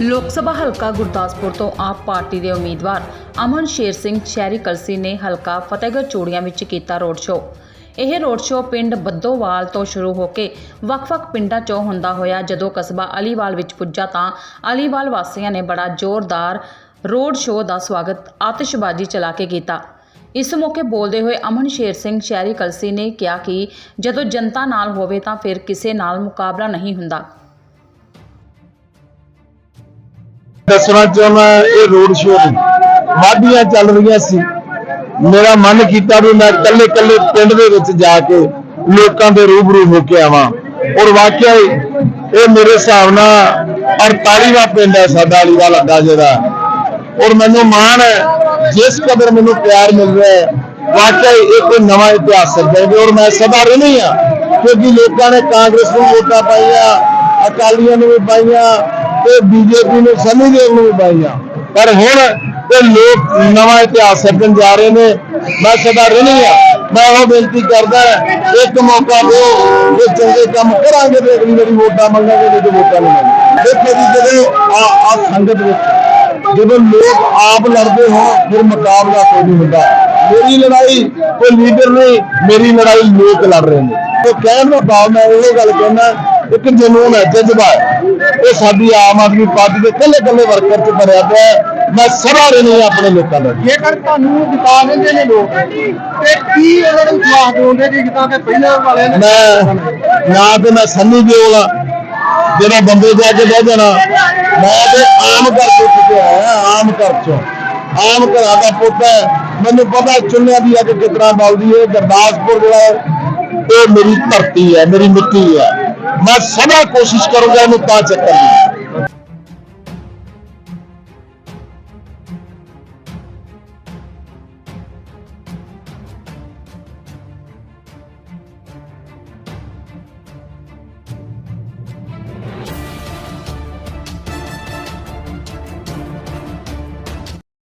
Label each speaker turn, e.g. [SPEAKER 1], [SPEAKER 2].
[SPEAKER 1] ਲੋਕ ਸਭਾ ਹਲਕਾ ਗੁਰਦਾਸਪੁਰ ਤੋਂ ਆਪ ਪਾਰਟੀ ਦੇ ਉਮੀਦਵਾਰ ਅਮਨ ਸ਼ੇਰ ਸਿੰਘ ਸ਼ਹਿਰੀ ਕਲਸੀ ਨੇ ਹਲਕਾ ਫਤਿਹਗੜ੍ਹ ਚੂੜੀਆਂ ਵਿੱਚ ਕੀਤਾ ਰੋਡ ਸ਼ੋਅ। ਇਹ ਰੋਡ ਸ਼ੋਅ ਪਿੰਡ ਬੱਦੋਵਾਲ ਤੋਂ ਸ਼ੁਰੂ ਹੋ ਕੇ ਵੱਖ-ਵੱਖ ਪਿੰਡਾਂ 'ਚੋਂ ਹੁੰਦਾ ਹੋਇਆ। ਜਦੋਂ ਕਸਬਾ ਅਲੀਵਾਲ ਵਿੱਚ ਪੁੱਜਾ ਤਾਂ ਅਲੀਵਾਲ ਵਾਸੀਆਂ ਨੇ ਬੜਾ ਜ਼ੋਰਦਾਰ ਰੋਡ ਸ਼ੋਅ ਦਾ ਸਵਾਗਤ, ਆਤਿਸ਼ਬਾਜ਼ੀ ਚਲਾ ਕੇ ਕੀਤਾ। ਇਸ ਮੌਕੇ ਬੋਲਦੇ ਹੋਏ ਅਮਨ ਸ਼ੇਰ ਸਿੰਘ ਸ਼ਹਿਰੀ ਕਲਸੀ ਨੇ ਕਿਹਾ ਕਿ ਜਦੋਂ ਜਨਤਾ ਨਾਲ ਹੋਵੇ ਤਾਂ ਫਿਰ ਕਿਸੇ ਨਾਲ ਮੁਕਾਬਲਾ ਨਹੀਂ ਹੁੰਦਾ।
[SPEAKER 2] ਦੱਸਣਾ ਚਾਹੁੰਦਾ ਇਹ ਰੋਡ ਸ਼ੋਅ ਦੀ ਚੱਲ ਰਹੀਆਂ ਸੀ। ਮੇਰਾ ਮਨ ਕੀਤਾ ਵੀ ਮੈਂ ਇਕੱਲੇ ਇਕੱਲੇ ਪਿੰਡ ਦੇ ਵਿੱਚ ਜਾ ਕੇ ਲੋਕਾਂ ਦੇ ਰੂਬਰੂ ਹੋ ਕੇ ਆਵਾਂ। ਔਰ ਵਾਕਿਆ ਇਹ ਮੇਰੇ ਹਿਸਾਬ ਨਾਲ 48ਵਾਂ ਪਿੰਡ ਹੈ, ਸਾਡਾ ਅਲੀਵਾਲ ਅੱਡਾ ਜਿਹੜਾ। ਔਰ ਮੈਨੂੰ ਮਾਣ ਹੈ, ਜਿਸ ਕਦਰ ਮੈਨੂੰ ਪਿਆਰ ਮਿਲ ਰਿਹਾ ਹੈ ਵਾਕਿਆ ਇਹ ਕੋਈ ਨਵਾਂ ਇਤਿਹਾਸ ਸਰਜੇਗਾ ਔਰ ਮੈਂ ਸਦਾ ਰਹਿਣੀ ਆ ਕਿਉਂਕਿ ਲੋਕਾਂ ਨੇ ਕਾਂਗਰਸ ਨੂੰ ਵੋਟਾਂ ਪਾਈਆਂ, ਅਕਾਲੀਆਂ ਨੂੰ ਵੀ ਪਾਈਆਂ ਤੇ ਬੀਜੇਪੀ ਨੂੰ ਸਨੀ ਦੇਵ ਨੂੰ ਵੀ ਪਾਈਆਂ। ਪਰ ਹੁਣ ਇਹ ਲੋਕ ਨਵਾਂ ਇਤਿਹਾਸ ਸਿਰਜਣ ਜਾ ਰਹੇ ਨੇ। ਮੈਂ ਸਦਾ ਰਹਿਣੀ ਆ ਮੈਂ ਉਹ ਬੇਨਤੀ ਕਰਦਾ ਇੱਕ ਮੌਕਾ ਦਿਓ ਜੇ ਚੰਗੇ ਕੰਮ ਕਰਾਂਗੇ ਤੇ ਅਗਲੀ ਵਾਰੀ ਵੋਟਾਂ ਮੰਗਾਂਗੇ ਤੇ ਵੋਟਾਂ ਨਹੀਂ ਮੰਗਾਂਗੇ। ਦੇਖੋ ਜੀ, ਜਦੋਂ ਆ ਸੰਗਤ ਵਿੱਚ ਜਦੋਂ ਲੋਕ ਆਪ ਲੜਦੇ ਹੋਣ ਫਿਰ ਮੁਕਾਬਲਾ ਕੋਈ ਨਹੀਂ ਹੁੰਦਾ। ਮੇਰੀ ਲੜਾਈ ਕੋਈ ਲੀਡਰ ਨਹੀਂ ਮੇਰੀ ਲੜਾਈ ਲੋਕ ਲੜ ਰਹੇ ਨੇ। ਉਹ ਕਹਿਣ ਦਾ ਭਾਵ ਮੈਂ ਇਹ ਗੱਲ ਕਹਿੰਦਾ ਇੱਕ ਜਨੂਨ ਹੈ ਜਜ਼ਬਾ ਹੈ। ਇਹ ਸਾਡੀ ਆਮ ਆਦਮੀ ਪਾਰਟੀ ਦੇ ਕੱਲੇ ਕੱਲੇ ਵਰਕਰ ਚ ਭਰਿਆ ਪਿਆ ਹੈ। ਮੈਂ ਸਭਾ ਨਹੀਂ ਆਪਣੇ ਲੋਕਾਂ ਦਾ।
[SPEAKER 3] ਜੇਕਰ ਤੁਹਾਨੂੰ ਜਿਤਾ ਲੈਂਦੇ ਨੇ ਲੋਕ ਤੇ ਕੀ ਉਹਨਾਂ ਨੂੰ ਜਵਾਬ ਦਿਓਗੇ ਕਿ ਜਿੱਦਾਂ ਕਿ ਪਹਿਲਾਂ ਵਾਲਿਆਂ ਨੇ
[SPEAKER 2] ਮੈਂ ਨਾ ਤੇ ਮੈਂ ਸੰਨੀ ਦਿਓਲ ਆ। ਜਿਹੜਾ ਬੰਦੇ ਜਾ ਕੇ ਬਹਿ ਜਾਣਾ ਮੈਂ ਤੇ ਆਮ ਘਰ ਤੋਂ ਚੁੱਕਿਆ ਆਇਆ ਆਮ ਘਰ ਚੋਂ। ਆਮ ਘਰਾਂ ਦਾ ਪੁੱਤ ਹੈ। ਮੈਨੂੰ ਪਤਾ ਚੁੰਨਿਆਂ ਦੀ ਅੱਗ ਕਿਤਨਾ ਬਲਦੀ ਹੈ। ਗੁਰਦਾਸਪੁਰ ਜਿਹੜਾ ਹੈ, ਇਹ ਮੇਰੀ ਧਰਤੀ ਹੈ ਮੇਰੀ ਮਿੱਟੀ ਹੈ। ਮੈਂ ਸਦਾ ਕੋਸ਼ਿਸ਼ ਕਰੂੰਗਾ ਇਹਨੂੰ ਤਾਂ ਚੱਕਰ ਦੀ।